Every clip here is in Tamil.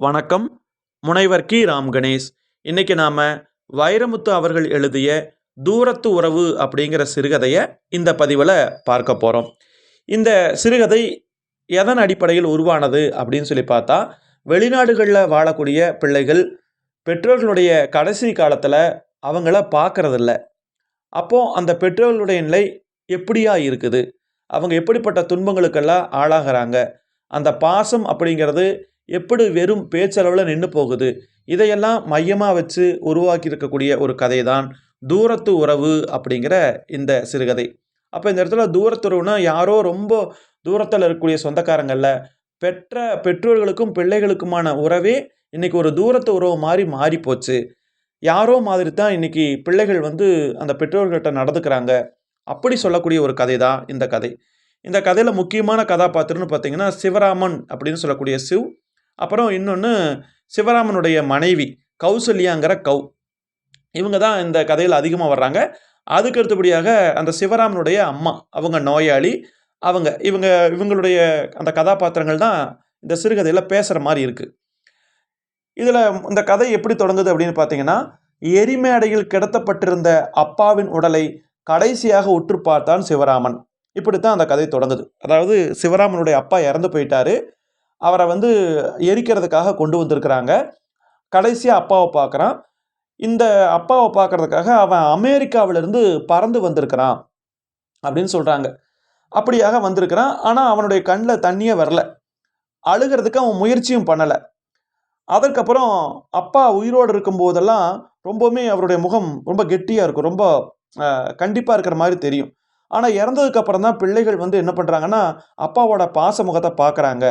வணக்கம். முனைவர் கி. ராம் கணேஷ். இன்னைக்கு நாம் வைரமுத்து அவர்கள் எழுதிய தூரத்து உறவு அப்படிங்கிற சிறுகதையை இந்த பதிவில் பார்க்க போகிறோம் இந்த சிறுகதை எதன் அடிப்படையில் உருவானது அப்படின்னு சொல்லி பார்த்தா வெளிநாடுகளில் வாழக்கூடிய பிள்ளைகள் பெற்றோர்களுடைய கடைசி காலத்தில் அவங்கள பார்க்கறதில்ல அப்போது அந்த பெற்றோர்களுடைய நிலை எப்படியா இருக்குது? அவங்க எப்படிப்பட்ட துன்பங்களுக்கெல்லாம் ஆளாகிறாங்க? அந்த பாசம் அப்படிங்கிறது எப்படி வெறும் பேச்சளவில் நின்று போகுது? இதையெல்லாம் மையமாக வச்சு உருவாக்கியிருக்கக்கூடிய ஒரு கதை தான் தூரத்து உறவு அப்படிங்கிற இந்த சிறுகதை. அப்போ இந்த இடத்துல தூரத்துறவுனா யாரோ ரொம்ப தூரத்தில் இருக்கக்கூடிய சொந்தக்காரங்களில் பெற்ற பெற்றோர்களுக்கும் பிள்ளைகளுக்குமான உறவே இன்றைக்கி ஒரு தூரத்து உறவு மாதிரி மாறி போச்சு யாரோ மாதிரி தான் இன்றைக்கி பிள்ளைகள் வந்து அந்த பெற்றோர்கள்ட்ட நடந்துக்கிறாங்க. அப்படி சொல்லக்கூடிய ஒரு கதை தான் இந்த கதை. இந்த கதையில் முக்கியமான கதாபாத்திரம்னு பார்த்தீங்கன்னா சிவராமன் அப்படின்னு சொல்லக்கூடிய சிவ் அப்புறம் இன்னொன்று சிவராமனுடைய மனைவி கௌசல்யாங்கிற கௌ. இவங்க தான் இந்த கதையில் அதிகமாக வர்றாங்க. அதுக்கு அடுத்தபடியாக அந்த சிவராமனுடைய அம்மா அவங்க நோயாளி அவங்க இவங்க இவங்களுடைய அந்த கதாபாத்திரங்கள் தான் இந்த சிறுகதையில் பேசுகிற மாதிரி இருக்குது இதில் இந்த கதை எப்படி தொடங்குது அப்படின்னு பார்த்தீங்கன்னா எரிமேடையில் கிடத்தப்பட்டிருந்த அப்பாவின் உடலை கடைசியாக உற்று பார்த்தான் சிவராமன். இப்படித்தான் அந்த கதை தொடங்குது. அதாவது சிவராமனுடைய அப்பா இறந்து போயிட்டாரு. அவரை வந்து எரிக்கிறதுக்காக கொண்டு வந்திருக்கிறாங்க. கடைசியாக அப்பாவை பார்க்குறான். இந்த அப்பாவை பார்க்கறதுக்காக அவன் அமெரிக்காவிலிருந்து பறந்து வந்திருக்கிறான் அப்படின்னு சொல்கிறாங்க அப்படியாக வந்திருக்கிறான். ஆனால் அவனுடைய கண்ணில் தண்ணியே வரல. அழுகிறதுக்கு அவன் முயற்சியும் பண்ணலை. அதற்கப்புறம் அப்பா உயிரோடு இருக்கும்போதெல்லாம் ரொம்பவுமே அவருடைய முகம் ரொம்ப கெட்டியாக இருக்கும். ரொம்ப கண்டிப்பாக இருக்கிற மாதிரி தெரியும். ஆனால் இறந்ததுக்கு அப்புறம் தான் பிள்ளைகள் வந்து என்ன பண்ணுறாங்கன்னா அப்பாவோட பாச முகத்தை பார்க்குறாங்க.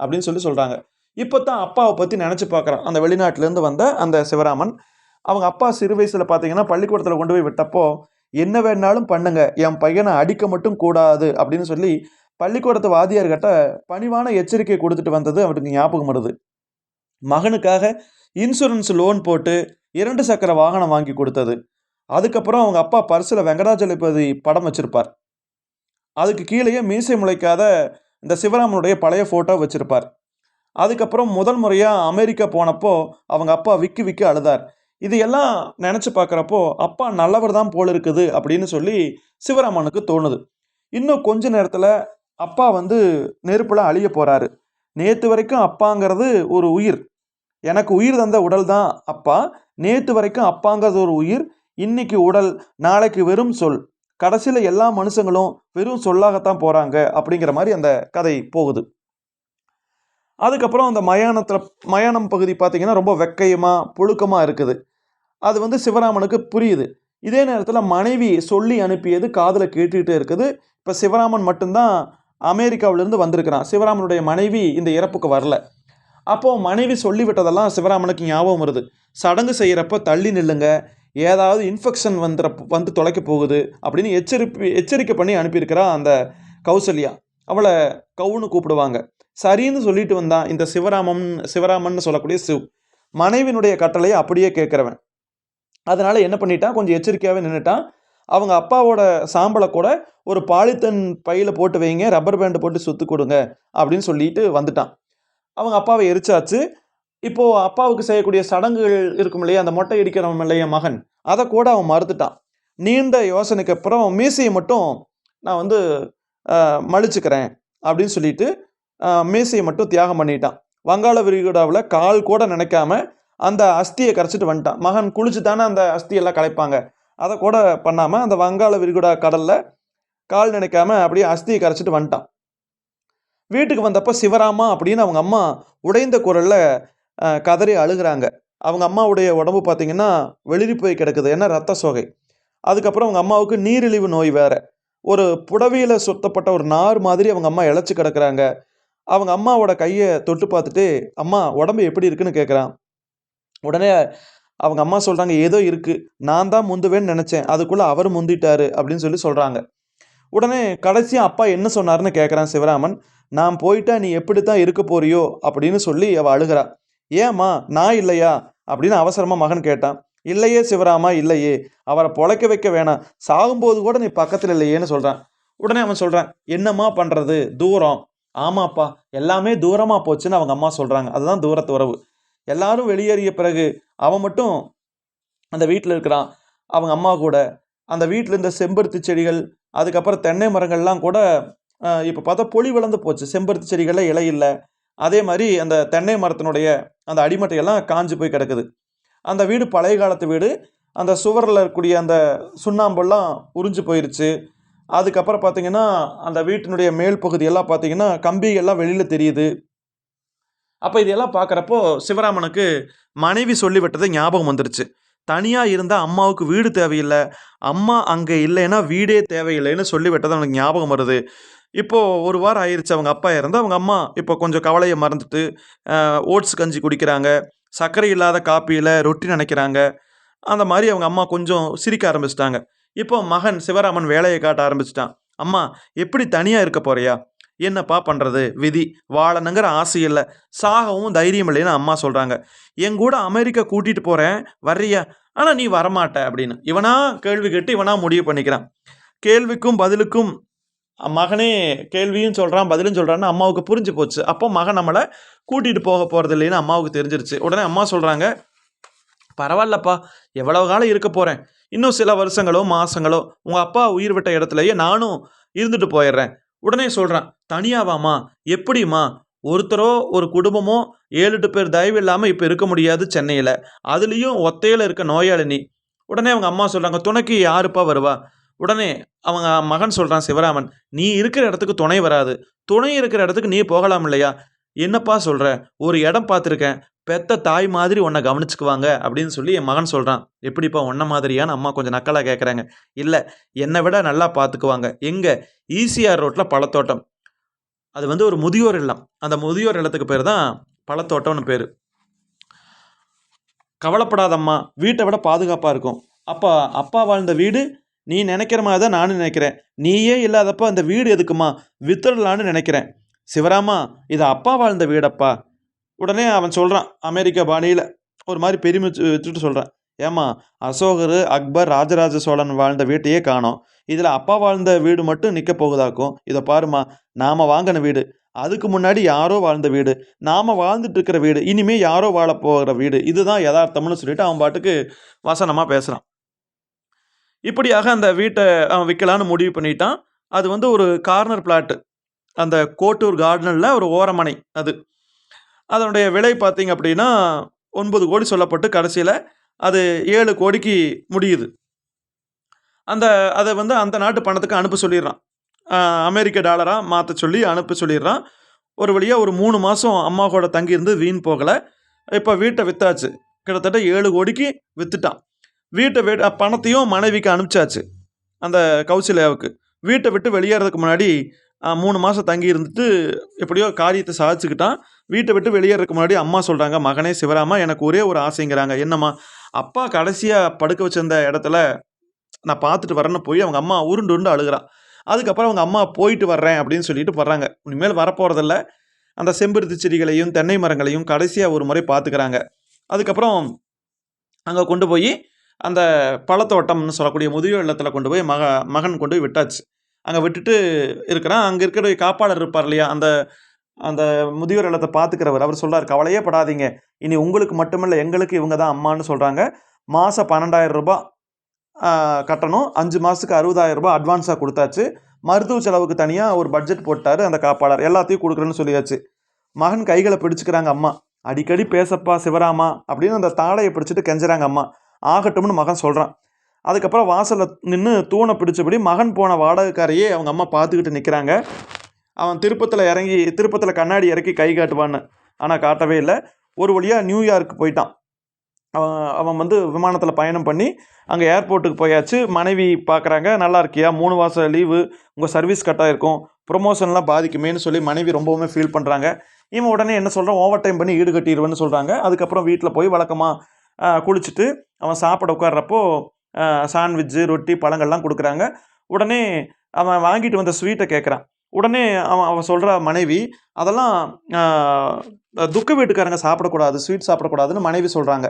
அப்படின்னு சொல்லி சொல்கிறாங்க இப்போ தான் அப்பாவை பற்றி நினச்சி பார்க்குறான். அந்த வெளிநாட்டிலேருந்து வந்த அந்த சிவராமன் அவங்க அப்பா சிறு வயசில் பார்த்தீங்கன்னா பள்ளிக்கூடத்தில் கொண்டு போய் விட்டப்போ என்ன வேணாலும் பண்ணுங்க என் பையனை அடிக்க மட்டும் கூடாது அப்படின்னு சொல்லி பள்ளிக்கூடத்து வாதியார்கிட்ட பணிவான எச்சரிக்கை கொடுத்துட்டு வந்தது அவருக்கு ஞாபகம் வருது. மகனுக்காக இன்சூரன்ஸ் லோன் போட்டு இரண்டு சக்கர வாகனம் வாங்கி கொடுத்தது. அதுக்கப்புறம் அவங்க அப்பா பர்சில் வெங்கடாஜலபதி படம் வச்சிருப்பார். அதுக்கு கீழேயே மீசை முளைக்காத இந்த சிவராமனுடைய பழைய ஃபோட்டோ வச்சுருப்பார். அதுக்கப்புறம் முதல் முறையாக அமெரிக்கா போனப்போ அவங்க அப்பா விக்கி விக்கி அழுதார். இது எல்லாம் நினச்சி பார்க்குறப்போ அப்பா நல்லவர் தான் போல் இருக்குது அப்படின்னு சொல்லி சிவராமனுக்கு தோணுது. இன்னும் கொஞ்ச நேரத்தில் அப்பா வந்து நெருப்பில் அழிய போகிறாரு நேற்று வரைக்கும் அப்பாங்கிறது ஒரு உயிர். எனக்கு உயிர் தந்த உடல் தான் அப்பா. நேற்று வரைக்கும் அப்பாங்கிறது ஒரு உயிர். இன்னைக்கு உடல் நாளைக்கு வெறும் சொல். கடைசியில் எல்லா மனுஷங்களும் வெறும் சொல்லாகத்தான் போகிறாங்க அப்படிங்கிற மாதிரி அந்த கதை போகுது. அதுக்கப்புறம் அந்த மயானத்தில் மயானம் பகுதி பார்த்திங்கன்னா ரொம்ப வெக்கையமாக புழுக்கமாக இருக்குது. அது வந்து சிவராமனுக்கு புரியுது. இதே நேரத்தில் மனைவி சொல்லி அனுப்பியது காதில் கேட்டுக்கிட்டே இருக்குது. இப்போ சிவராமன் மட்டும்தான் அமெரிக்காவிலேருந்து வந்திருக்கிறான். சிவராமனுடைய மனைவி இந்த இறப்புக்கு வரல. அப்போது மனைவி சொல்லிவிட்டதெல்லாம் சிவராமனுக்கு ஞாபகம் வருது. சடங்கு செய்கிறப்ப தள்ளி நில்லுங்க. ஏதாவது இன்ஃபெக்ஷன் வந்துற வந்து தொலைக்க போகுது அப்படின்னு எச்சரிப்பு எச்சரிக்கை பண்ணி அனுப்பியிருக்கிறா அந்த கௌசல்யா. அவளை கவுன்னு கூப்பிடுவாங்க. சரின்னு சொல்லிட்டு வந்தான் இந்த சிவராமன் சிவராமன் சொல்லக்கூடிய சிவ். மனைவினுடைய கட்டளையை அப்படியே கேட்குறவன். அதனால் என்ன பண்ணிட்டான்? கொஞ்சம் எச்சரிக்கையாகவே நின்றுட்டான் அவங்க அப்பாவோட சாம்பலை கூட ஒரு பாலித்தன் பையில் போட்டு வைங்க ரப்பர் பேண்டு போட்டு சுத்து கொடுங்க அப்படின்னு சொல்லிட்டு வந்துட்டான். அவங்க அப்பாவை எரிச்சாச்சு. இப்போது அப்பாவுக்கு செய்யக்கூடிய சடங்குகள் இருக்கும் இல்லையா? அந்த மொட்டை அடிக்கிறவன் இல்லையா மகன். அதை கூட அவன் மறுத்துட்டான். நீண்ட யோசனைக்கு அப்புறம் மீசையை மட்டும் நான் வந்து மலிச்சுக்கிறேன் அப்படின்னு சொல்லிட்டு மீசையை மட்டும் தியாகம் பண்ணிட்டான். வங்காள விரிகுடாவில் கால் கூட நினைக்காம அந்த அஸ்தியை கரைச்சிட்டு வந்துட்டான். மகன் குளிச்சு தானே அந்த அஸ்தியெல்லாம் கலைப்பாங்க அதை கூட பண்ணாமல் அந்த வங்காள விரிகுடா கடலில் கால் நினைக்காம அப்படியே அஸ்தியை கரைச்சிட்டு வந்துட்டான். வீட்டுக்கு வந்தப்போ சிவராமா அப்படின்னு அவங்க அம்மா உடைந்த குரலில் கதறி அழுகிறாங்க. அவங்க அம்மாவுடைய உடம்பு பார்த்திங்கன்னா வெளிரி போய் கிடக்குது. ஏன்னா ரத்த சோகை. அதுக்கப்புறம் அவங்க அம்மாவுக்கு நீரிழிவு நோய் வேறு. ஒரு புடவையில் சுத்தப்பட்ட ஒரு நார் மாதிரி அவங்க அம்மா இழைச்சி கிடக்குறாங்க. அவங்க அம்மாவோட கையை தொட்டு பார்த்துட்டு அம்மா உடம்பு எப்படி இருக்குன்னு கேட்குறான் உடனே அவங்க அம்மா சொல்கிறாங்க ஏதோ இருக்குது நான் தான் முந்துவேன்னு நினச்சேன். அதுக்குள்ளே அவர் முந்திட்டாரு. அப்படின்னு சொல்லி சொல்கிறாங்க உடனே கடைசியாக அப்பா என்ன சொன்னார்னு கேட்குறான் சிவராமன். நான் போயிட்டா நீ எப்படி தான் இருக்க போறியோ? அப்படின்னு சொல்லி அவள் அழுகிறா. ஏம்மா நான் இல்லையா? அப்படின்னு அவசரமாக மகன் கேட்டான். இல்லையே சிவராமா இல்லையே. அவரை பொழைக்க வைக்க வேணாம். சாகும்போது கூட நீ பக்கத்தில் இல்லையேன்னு சொல்கிறான் உடனே அவன் சொல்கிறான் என்னம்மா பண்ணுறது தூரம். ஆமாப்பா எல்லாமே தூரமாக போச்சுன்னு அவங்க அம்மா சொல்கிறாங்க அதுதான் தூரத்து உறவு. எல்லாரும் வெளியேறிய பிறகு அவன் மட்டும் அந்த வீட்டில் இருக்கிறான். அவங்க அம்மா கூட. அந்த வீட்டில் இருந்த செம்பருத்தி செடிகள் அதுக்கப்புறம் தென்னை மரங்கள்லாம் கூட இப்போ பார்த்தா பொலி வளர்ந்து போச்சு. செம்பருத்தி செடிகளில் இலை இல்லை. அதே மாதிரி அந்த தென்னை மரத்தினுடைய அந்த அடிமட்டையெல்லாம் காஞ்சு போய் கிடக்குது. அந்த வீடு பழைய காலத்து வீடு. அந்த சுவரில் இருக்கக்கூடிய அந்த சுண்ணாம்பெல்லாம் உறிஞ்சு போயிருச்சு. அதுக்கப்புறம் பார்த்தீங்கன்னா அந்த வீட்டினுடைய மேல் பகுதியெல்லாம் பார்த்தீங்கன்னா கம்பிகள்லாம் வெளியில் தெரியுது. அப்போ இதெல்லாம் பார்க்குறப்போ சிவராமனுக்கு மனைவி சொல்லிவிட்டது ஞாபகம் வந்துருச்சு. தனியாக இருந்தால் அம்மாவுக்கு வீடு தேவையில்லை. அம்மா அங்கே இல்லைன்னா வீடே தேவையில்லைன்னு சொல்லிவிட்டது அவனுக்கு ஞாபகம் வருது. இப்போது ஒரு வாரம் ஆயிடுச்சு அவங்க அப்பா இறந்து அவங்க அம்மா இப்போ கொஞ்சம் கவலையை மறந்துட்டு ஓட்ஸ் கஞ்சி குடிக்கிறாங்க சர்க்கரை இல்லாத காப்பியில் ரொட்டி நினைக்கிறாங்க. அந்த மாதிரி அவங்க அம்மா கொஞ்சம் சிரிக்க ஆரம்பிச்சிட்டாங்க. இப்போ மகன் சிவராமன் வேலையை காட்ட ஆரம்பிச்சிட்டான். அம்மா எப்படி தனியாக இருக்க போறியா? என்னப்பா பண்ணுறது விதி வாழணுங்கிற ஆசை இல்லை. சாகவும் தைரியம் இல்லைன்னு அம்மா சொல்கிறாங்க என் கூட அமெரிக்கா கூட்டிகிட்டு போகிறேன் வர்றியா? ஆனால் நீ வரமாட்ட அப்படின்னு. இவனா கேள்வி கேட்டு இவனா முடிவு பண்ணிக்கிறான். கேள்விக்கும் பதிலுக்கும் மகனே கேள்வியும் சொல்கிறான் பதிலும் சொல்கிறான்னு அம்மாவுக்கு புரிஞ்சு போச்சு. அப்போ மகன் நம்மளை கூட்டிகிட்டு போக போகிறது இல்லைன்னு அம்மாவுக்கு தெரிஞ்சிருச்சு. உடனே அம்மா சொல்கிறாங்க பரவாயில்லப்பா எவ்வளோ காலம் இருக்க போகிறேன் இன்னும் சில வருஷங்களோ மாதங்களோ உங்கள் அப்பா உயிர் விட்ட இடத்துலையே நானும் இருந்துட்டு போயிடுறேன். உடனே சொல்கிறான் தனியாவாம்மா எப்படிம்மா? ஒருத்தரோ ஒரு குடும்பமோ ஏழு எட்டு பேர் தயவு இல்லாமல் இப்போ இருக்க முடியாது சென்னையில். அதுலேயும் ஒத்தையில் இருக்க நோயாளினி. உடனே அவங்க அம்மா சொல்கிறாங்க துணைக்கு யாருப்பா வருவா? உடனே அவங்க மகன் சொல்கிறான் சிவராமன் நீ இருக்கிற இடத்துக்கு துணை வராது. துணை இருக்கிற இடத்துக்கு நீ போகலாம் இல்லையா? என்னப்பா சொல்கிற ஒரு இடம் பார்த்துருக்கேன். பெத்த தாய் மாதிரி உன்னை கவனிச்சுக்குவாங்க. அப்படின்னு சொல்லி என் மகன் சொல்கிறான் எப்படிப்பா உன்ன மாதிரியான அம்மா கொஞ்சம் நக்கலாக கேட்குறாங்க இல்லை என்னை விட நல்லா பார்த்துக்குவாங்க. எங்கே? ஈசிஆர் ரோட்டில் பழத்தோட்டம். அது வந்து ஒரு முதியோர் இல்லம். அந்த முதியோர் இல்லத்துக்கு பேர் தான் பழத்தோட்டம்னு பேர். கவலைப்படாதம்மா. வீட்டை விட பாதுகாப்பாக இருக்கும். அப்பா அப்பா வாழ்ந்த வீடு நீ நினைக்கிற மாதிரி தான் நானும் நினைக்கிறேன். நீயே இல்லாதப்ப அந்த வீடு எதுக்குமா? வித்துடலான்னு நினைக்கிறேன். சிவராமா இது அப்பா வாழ்ந்த வீடப்பா. உடனே அவன் சொல்கிறான் அமெரிக்கா பாணியில். ஒரு மாதிரி பெருமை வச்சுட்டு சொல்கிறான் ஏமா அசோகர் அக்பர் ராஜராஜ சோழன் வாழ்ந்த வீட்டையே காணோம். இதில் அப்பா வாழ்ந்த வீடு மட்டும் நிற்க போகுதாக்கும். இதை பாருமா நாம் வாங்கின வீடு. அதுக்கு முன்னாடி யாரோ வாழ்ந்த வீடு. நாம் வாழ்ந்துட்டு இருக்கிற வீடு. இனிமேல் யாரோ வாழ போகிற வீடு. இதுதான் யதார்த்தம்னு சொல்லிட்டு அவன் பாட்டுக்கு வசனமாக பேசுகிறான் இப்படியாக அந்த வீட்டை அவன் விற்கலான்னு முடிவு பண்ணிட்டான். அது வந்து ஒரு கார்னர் பிளாட்டு. அந்த கோட்டூர் கார்டனில் ஒரு ஓரமனை அது. அதனுடைய விலை பார்த்திங்க அப்படின்னா ஒன்பது கோடி சொல்லப்பட்டு கடைசியில் அது ஏழு கோடிக்கு முடியுது. அந்த அதை வந்து அந்த நாட்டு பணத்துக்கு அனுப்ப சொல்லிடுறான். அமெரிக்க டாலராக மாற்ற சொல்லி அனுப்ப சொல்லிடுறான். ஒரு வழியாக ஒரு மூணு மாதம் அம்மா கூட தங்கியிருந்து வீண் போகலை. இப்போ வீட்டை விற்றாச்சு கிட்டத்தட்ட ஏழு கோடிக்கு விற்றுட்டான் வீட்டை வி பணத்தையும் மனைவிக்கு அனுப்பிச்சாச்சு அந்த கௌசல்யாவுக்கு. வீட்டை விட்டு வெளியேறதுக்கு முன்னாடி மூணு மாதம் தங்கி இருந்துட்டு எப்படியோ காரியத்தை சாதிச்சுக்கிட்டான். வீட்டை விட்டு வெளியேறதுக்கு முன்னாடி அம்மா சொல்கிறாங்க மகனே சிவராமா எனக்கு ஒரே ஒரு ஆசைங்கிறாங்க. என்னம்மா அப்பா கடைசியாக படுக்க வச்சிருந்த இடத்துல நான் பார்த்துட்டு வரேன்னு போய் அவங்க அம்மா உருண்டு உருண்டு அழுகிறான் அதுக்கப்புறம் அவங்க அம்மா போயிட்டு வர்றேன் அப்படின்னு சொல்லிட்டு வர்றாங்க இனிமேல் வரப்போகிறதில்ல அந்த செம்பருத்தி செடிகளையும் தென்னை மரங்களையும் கடைசியாக ஒரு முறை பார்த்துக்கிறாங்க. அதுக்கப்புறம் அங்கே கொண்டு போய் அந்த பழத்தோட்டம்னு சொல்லக்கூடிய முதியோர் இல்லத்தில் கொண்டு போய் மக மகன் கொண்டு போய் விட்டாச்சு. அங்கே விட்டுட்டு இருக்கிறான். அங்கே இருக்கிற காப்பாளர் இருப்பார் இல்லையா? அந்த அந்த முதியோர் இல்லத்தை பார்த்துக்கிறவர். அவர் சொல்கிறார் கவலையே படாதீங்க. இனி உங்களுக்கு மட்டுமில்லை எங்களுக்கு இவங்க தான் அம்மான்னு சொல்கிறாங்க மாதம் பன்னெண்டாயிரம் ரூபாய் கட்டணும். அஞ்சு மாதத்துக்கு அறுபதாயிரம் ரூபாய் அட்வான்ஸாக கொடுத்தாச்சு. மருத்துவ செலவுக்கு தனியாக ஒரு பட்ஜெட் போட்டார் அந்த காப்பாளர். எல்லாத்தையும் கொடுக்குறேன்னு சொல்லியாச்சு. மகன் கைகளை பிடிச்சிக்கிறாங்க அம்மா. அடிக்கடி பேசப்பா சிவராமா அப்படின்னு அந்த தாடையை பிடிச்சிட்டு கெஞ்சுறாங்க அம்மா. ஆகட்டும்னு மகன் சொல்கிறான் அதுக்கப்புறம் வாசலில் நின்று தூணை பிடிச்சபடி மகன் போன வாடகைக்காரையே அவங்க அம்மா பார்த்துக்கிட்டு நிற்கிறாங்க அவன் திருப்பத்தில் இறங்கி திருப்பத்தில் கண்ணாடி இறக்கி கை காட்டுவான்னு. ஆனால் காட்டவே இல்லை. ஒரு வழியாக நியூயார்க் போயிட்டான். அவன் அவன் வந்து விமானத்தில் பயணம் பண்ணி அங்கே ஏர்போர்ட்டுக்கு போயாச்சு. மனைவி பார்க்குறாங்க நல்லா இருக்கியா? மூணு மாதம் லீவு. உங்கள் சர்வீஸ் கட்டாக இருக்கும் ப்ரொமோஷன்லாம் பாதிக்குமேன்னு சொல்லி மனைவி ரொம்பவுமே ஃபீல் பண்ணுறாங்க இவன் உடனே என்ன சொல்கிறான் ஓவர் டைம் பண்ணி ஈடு கட்டிடுவேன்னு சொல்கிறாங்க அதுக்கப்புறம் வீட்டில் போய் வழக்கமாக குளிச்சுட்டு அவன் சாப்பிட உட்கார்றப்போ சாண்ட்விட்ஜு ரொட்டி பழங்கள்லாம் கொடுக்குறாங்க. உடனே அவன் வாங்கிட்டு வந்த ஸ்வீட்டை கேட்குறான். உடனே அவன் அவன் சொல்கிற மனைவி அதெல்லாம் துக்க வீட்டுக்காரங்க சாப்பிடக்கூடாது ஸ்வீட் சாப்பிடக்கூடாதுன்னு மனைவி சொல்கிறாங்க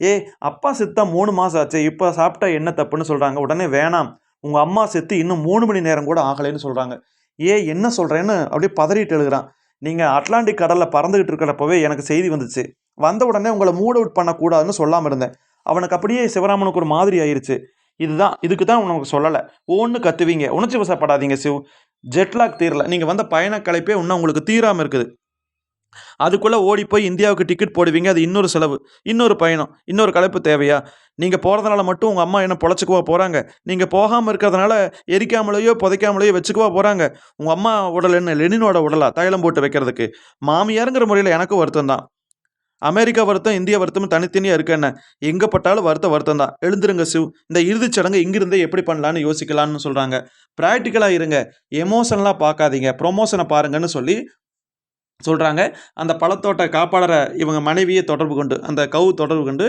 ஏ அப்பா செத்தா மூணு மாதம் ஆச்சு இப்போ சாப்பிட்டா என்ன தப்புன்னு சொல்கிறாங்க உடனே வேணாம் உங்கள் அம்மா செத்து இன்னும் மூணு மணி நேரம் கூட ஆகலைன்னு சொல்கிறாங்க ஏ என்ன சொல்கிறேன்னு அப்படியே பதறிட்டு எழுகிறான். நீங்கள் அட்லாண்டிக் கடலில் பறந்துக்கிட்டு இருக்கிறப்பவே எனக்கு செய்தி வந்துச்சு. வந்த உடனே உங்களை மூட் அவுட் பண்ணக்கூடாதுன்னு சொல்லாமல் இருந்தேன். அவனுக்கு அப்படியே சிவராமனுக்கு ஒரு மாதிரி ஆயிடுச்சு இதுதான் இதுக்கு தான் உனக்கு சொல்லலை. ஒன்று கத்துவீங்க. உணர்ச்சி வசப்படாதீங்க சிவ் ஜெட்லாக் தீரல. நீங்கள் வந்த பயணக்கலைப்பே இன்னும் உங்களுக்கு தீராமல் இருக்குது. அதுக்குள்ளே ஓடி போய் இந்தியாவுக்கு டிக்கெட் போடுவீங்க. அது இன்னொரு செலவு. இன்னொரு பயணம். இன்னொரு கலைப்பு தேவையா? நீங்கள் போகிறதுனால மட்டும் உங்கள் அம்மா என்ன பொழைச்சிக்குவா போகிறாங்க நீங்கள் போகாமல் இருக்கிறதுனால எரிக்காமலேயோ புதைக்காமலேயோ வச்சுக்குவா போகிறாங்க உங்கள் அம்மா உடல் என்ன? லெனினோட உடலா? தைலம் போட்டு வைக்கிறதுக்கு. மாமியாருங்கிற முறையில் எனக்கும் வருத்தம் தான். அமெரிக்கா வருத்தம் இந்திய வருத்தம் தனித்தனியாக இருக்க என்ன? எங்கே பட்டாலும் வருத்த வருத்தம் தான். எழுந்துருங்க சிவ். இந்த இறுதிச் சடங்கு இங்கிருந்தே எப்படி பண்ணலான்னு யோசிக்கலான்னு சொல்கிறாங்க ப்ராக்டிக்கலாக இருங்க. எமோஷனலாக பார்க்காதீங்க. ப்ரொமோஷனை பாருங்கன்னு சொல்லி சொல்கிறாங்க அந்த பழத்தோட்ட காப்பாளரை இவங்க மனைவியை தொடர்பு கொண்டு அந்த கவு தொடர்பு கொண்டு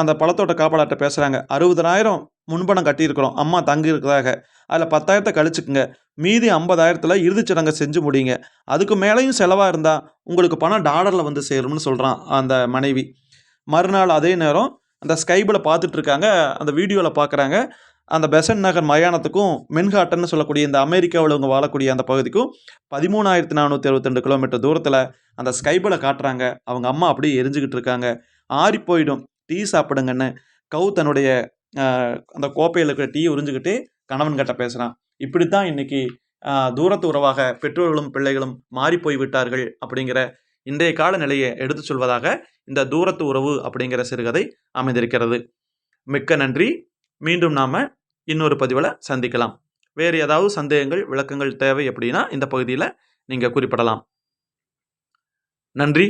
அந்த பழத்தோட்ட காப்பாளர்கிட்ட பேசுகிறாங்க அறுபதனாயிரம் முன்பணம் கட்டியிருக்கிறோம். அம்மா தங்கி இருக்கிறதாக அதில் பத்தாயிரத்தை கழிச்சுக்குங்க. மீதி ஐம்பதாயிரத்தில் இறுதிச் சடங்கை செஞ்சு முடியுங்க. அதுக்கு மேலேயும் செலவாக இருந்தால் உங்களுக்கு பணம் டாலரில் வந்து சேரும்னு சொல்கிறான் அந்த மனைவி. மறுநாள் அதே நேரம் அந்த ஸ்கைபில் பார்த்துட்ருக்காங்க அந்த வீடியோவில் பார்க்குறாங்க அந்த பெசன் நகர் மயானத்துக்கும் மென்ஹாட்டன்னு சொல்லக்கூடிய இந்த அமெரிக்காவில் இவங்க வாழக்கூடிய அந்த பகுதிக்கும் பதிமூணாயிரத்தி நானூற்றி அறுபத்திரெண்டு கிலோமீட்டர் தூரத்தில் அந்த ஸ்கைபில் காட்டுறாங்க. அவங்க அம்மா அப்படியே எரிஞ்சுக்கிட்டு இருக்காங்க. ஆறி போயிடும். டீ சாப்பிடுங்கன்னு கவு தன்னுடைய அந்த கோப்பையில் இருக்கிற டீ உறிஞ்சிக்கிட்டு கணவன் கிட்ட பேசுகிறான் இப்படித்தான் இன்னைக்கு தூரத்து உறவாக பெற்றோர்களும் பிள்ளைகளும் மாறி போய் விட்டார்கள் அப்படிங்கிற இன்றைய கால நிலையை எடுத்து சொல்வதாக இந்த தூரத்து உறவு அப்படிங்கிற சிறுகதை அமைந்திருக்கிறது. மிக்க நன்றி. மீண்டும் நாம் இன்னொரு பதிவில் சந்திக்கலாம். வேறு ஏதாவது சந்தேகங்கள் விளக்கங்கள் தேவை அப்படின்னா இந்த பகுதியில் நீங்கள் குறிப்பிடலாம். நன்றி.